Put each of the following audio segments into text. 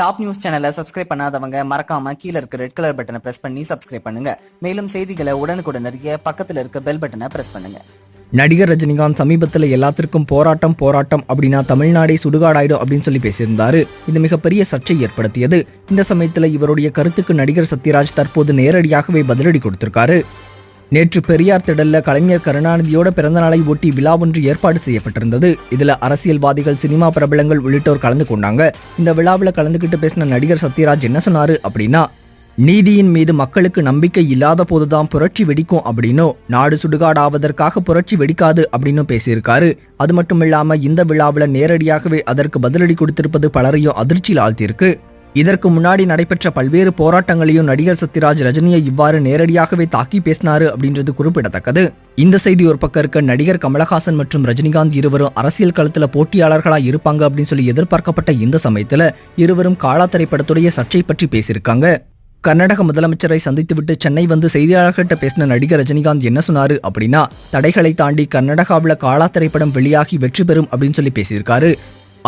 Top news சேனலை subscribe பண்ணாதவங்க மறக்காம கீழே இருக்க ரெட் கலர் பட்டனை பிரஸ் பண்ணி சப்ஸ்கிரைப் பண்ணுங்க. மேலும் செய்திகளை உடனுக்குடன் அறிய பக்கத்தில் இருக்க பெல் பட்டனை பிரஸ் பண்ணுங்க. நடிகர் ரஜினிகாந்த் சமீபத்தில் எல்லாத்திற்கும் போராட்டம் போராட்டம் அப்படின்னா தமிழ்நாடே சுடுகாடாயிடும் அப்படின்னு சொல்லி பேசியிருந்தாரு. இது மிகப்பெரிய சர்ச்சை ஏற்படுத்தியது. இந்த சமயத்தில் இவருடைய கருத்துக்கு நடிகர் சத்யராஜ் தற்போது நேரடியாகவே பதிலடி கொடுத்திருக்காரு. நேற்று பெரியார் திடல்ல கலைஞர் கருணாநிதியோட பிறந்தநாளை ஒட்டி விழா ஒன்று ஏற்பாடு செய்யப்பட்டிருந்தது. இதுல அரசியல்வாதிகள் சினிமா பிரபலங்கள் உள்ளிட்டோர் கலந்து கொண்டாங்க. இந்த விழாவில் கலந்துக்கிட்டு பேசின நடிகர் சத்யராஜ் என்ன சொன்னாரு அப்படின்னா நீதியின் மீது மக்களுக்கு நம்பிக்கை இல்லாத போதுதான் புரட்சி வெடிக்கும் அப்படின்னும் நாடு சுடுகாடாவதற்காக புரட்சி வெடிக்காது அப்படின்னு பேசியிருக்காரு. அது மட்டும் இல்லாம இந்த விழாவில் நேரடியாகவே அதற்கு பதிலடி கொடுத்திருப்பது பலரையும் அதிர்ச்சியில் ஆழ்த்தியிருக்கு. இதற்கு முன்னாடி நடைபெற்ற பல்வேறு போராட்டங்களையும் நடிகர் சத்யராஜ் ரஜினியை இவ்வாறு நேரடியாகவே தாக்கி பேசினாரு அப்படின்றது குறிப்பிடத்தக்கது. இந்த செய்தி ஒரு பக்கம் இருக்க நடிகர் கமலஹாசன் மற்றும் ரஜினிகாந்த் இருவரும் அரசியல் களத்துல போட்டியாளர்களா இருப்பாங்க அப்படின்னு சொல்லி எதிர்பார்க்கப்பட்ட இந்த சமயத்துல இருவரும் காலா திரைப்படத்துடைய சர்ச்சை பற்றி பேசியிருக்காங்க. கர்நாடக முதலமைச்சரை சந்தித்துவிட்டு சென்னை வந்து செய்தியாளர்கிட்ட பேசின நடிகர் ரஜினிகாந்த் என்ன சொன்னாரு அப்படின்னா தடைகளை தாண்டி கர்நாடகாவில் காலா திரைப்படம் வெளியாகி வெற்றி பெறும் அப்படின்னு சொல்லி பேசியிருக்காரு.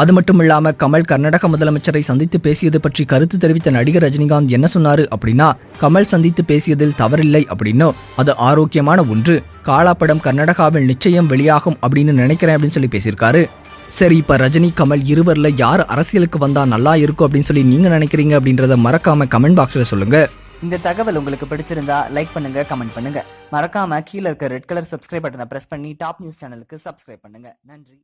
அது மட்டும் இல்லாமல் கமல் கர்நாடக முதலமைச்சரை சந்தித்து பேசியது பற்றி கருத்து தெரிவித்த நடிகர் ரஜினிகாந்த் என்ன சொன்னாரு அப்படின்னா கமல் சந்தித்து பேசியதில் தவறில்லை அப்படின்னும் அது ஆரோக்கியமான ஒன்று. காலா படம் கர்நாடகாவில் நிச்சயம் வெளியாகும் அப்படின்னு நினைக்கிறேன் அப்படின்னு சொல்லி பேசியிருக்காரு. சரி இப்போ ரஜினி கமல் இருவரில் யார் அரசியலுக்கு வந்தால் நல்லா இருக்கும் அப்படின்னு சொல்லி நீங்கள் நினைக்கிறீங்க அப்படின்றத மறக்காம கமெண்ட் பாக்ஸில் சொல்லுங்கள் இந்த தகவல் உங்களுக்கு பிடிச்சிருந்தா லைக் பண்ணுங்க கமெண்ட் பண்ணுங்க. மறக்காம கீழே இருக்க ரெட் கலர் சப்ஸ்கிரைப் பட்டனை பிரஸ் பண்ணி டாப் நியூஸ் சேனலுக்கு சப்ஸ்கிரைப் பண்ணுங்க. நன்றி